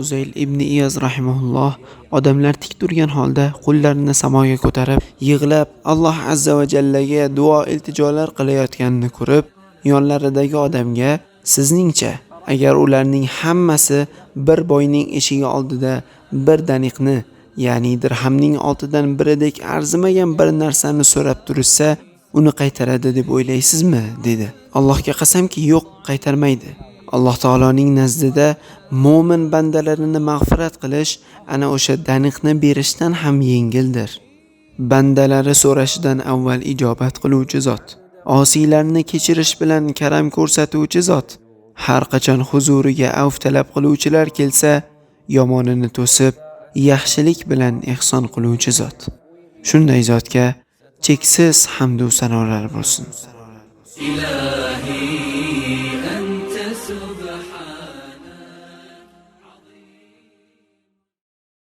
Fuzayl ibn Iyaz rahimahulloh odamlar tik turgan holda qo'llarini samoga ko'tarib yig'lab Alloh azza va jallaga duo iltijolar qilayotganini ko'rib, yonlaridagi odamga sizningcha agar ularning hammasi bir boyning eshigi oldida bir daniqni ya'ni dirhamning oltidan biridek arzimagan bir narsani so'rab turishsa, uni qaytaradi deb o'ylaysizmi? dedi. Allohga qasamki, yo'q, qaytarmaydi. Alloh taoloning nazdida mo'min bandalarini mag'firat qilish ana o'sha daniqni berishdan ham yengildir. Bandalari so'rashidan avval ijobat qiluvchi zot, osiylarni kechirish bilan karam ko'rsatuvchi zot, har qachon huzuriga avf talab qiluvchilar kelsa, yomonini to'sib, yaxshilik bilan ehson qiluvchi zot. Shunday zotga Cheksiz hamdu sanolar bo'lsin. Ilahi